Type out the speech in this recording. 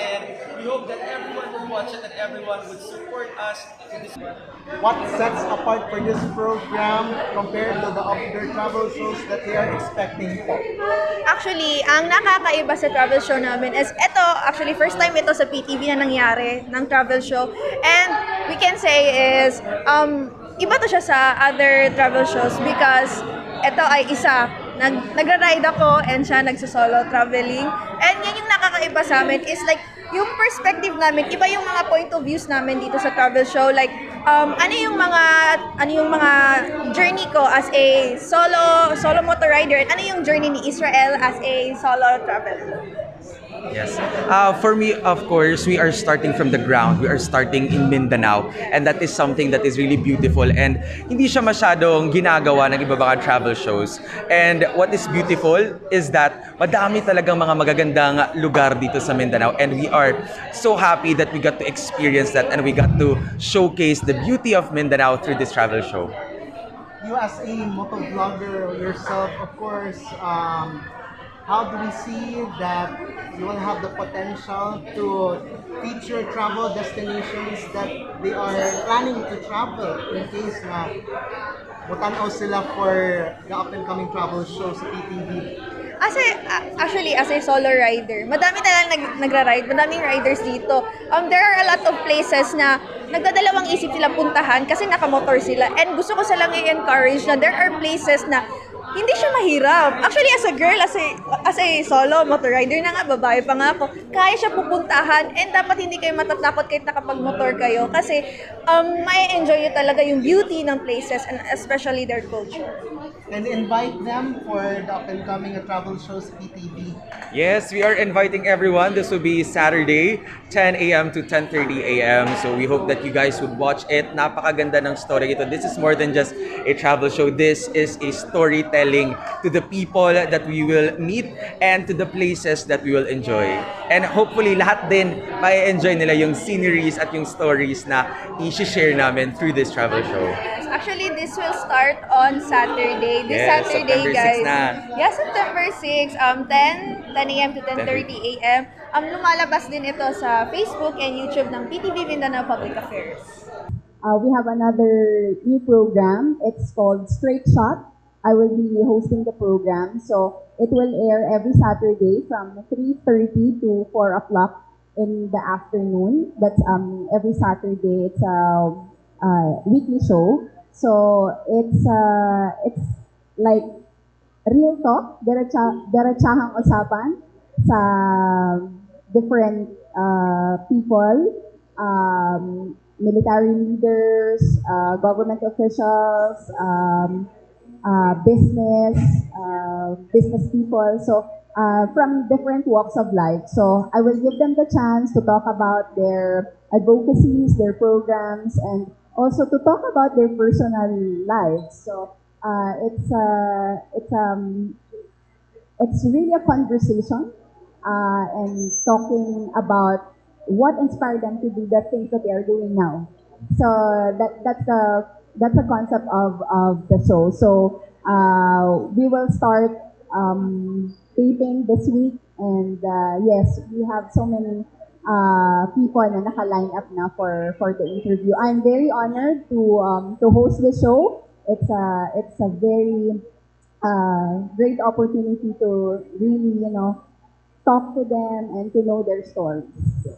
And we hope that everyone would watch it and everyone would support us in this What sets apart for this program compared to the other travel shows that they are expecting po? Actually, ang nakakaiba sa travel show namin is ito, actually first time ito sa PTV na nangyari ng travel show. And can say is um iba to siya sa other travel shows because ito ay isa nag nagra-ride ako and siya nagso-solo traveling. And yan yung nakakaiba sa amin is like yung perspective namin, iba yung mga point of views namin dito sa travel show. Like, um, ano yung mga, ano yung mga journey ko as a solo, solo motor rider, and ano yung journey ni Israel as a solo traveler. Yes. Uh, for me, of course, we are starting from the ground. We are starting in Mindanao. And that is something that is really beautiful. And hindi siya masyadong ginagawa ng iba mga travel shows. And what is beautiful is that madami talagang mga magagandang lugar dito sa Mindanao. And we are so happy that we got to experience that and we got to showcase the beauty of Mindanao through this travel show. You as a motovlogger yourself, of course, um, how do we see that you will have the potential to feature travel destinations that they are planning to travel in case na mutanaw sila for the up and coming travel show sa PTV? As a- actually, as a solo rider, madami talagang nag, nagra-ride, madaming riders dito. Um, there are a lot of places na nagdadalawang isip sila puntahan kasi nakamotor sila. And gusto ko silang i-encourage na there are places na hindi siya mahirap. Actually, as a girl, as a, as a solo motor rider na nga, babae pa nga ako, kaya siya pupuntahan and dapat hindi kayo matatakot kahit nakapag-motor kayo kasi um, may enjoy nyo talaga yung beauty ng places and especially their culture. And invite them for the up and coming travel shows sa PTV. Yes, we are inviting everyone. This will be Saturday, 10 a.m. to 10.30 a.m. So we hope that you guys would watch it. Napakaganda ng story ito. This is more than just a travel show. This is a storytelling to the people that we will meet and to the places that we will enjoy. And hopefully, lahat din may enjoy nila yung sceneries at yung stories na i-share namin through this travel show. Actually, this will start on Saturday. This Yes, Saturday, September 6 guys. na. Yeah, September 6, um, 10, 10 a.m. to 10.30 a.m. Um, lumalabas din ito sa Facebook and YouTube ng PTV Mindanao Public Affairs. Uh, we have another new program. It's called Straight Shot. I will be hosting the program. So it will air every Saturday from 3.30 to 4 o'clock in the afternoon. That's um, every Saturday. It's a, uh weekly show. So it's uh, it's like real talk, diretsa, diretsahang usapan sa different uh, people, um, military leaders, uh, government officials, um, uh, business, uh, business people. So uh, from different walks of life. So I will give them the chance to talk about their advocacies, their programs, and also to talk about their personal lives. So uh, it's uh, it's um it's really a conversation uh, and talking about what inspired them to do the things that they are doing now. So that that's the that's the concept of, of the show. So uh, we will start um, taping this week, and uh, yes, we have so many uh, people na naka-line up na for for the interview. I'm very honored to um, to host the show. It's a it's a very uh, great opportunity to really you know talk to them and to know their stories.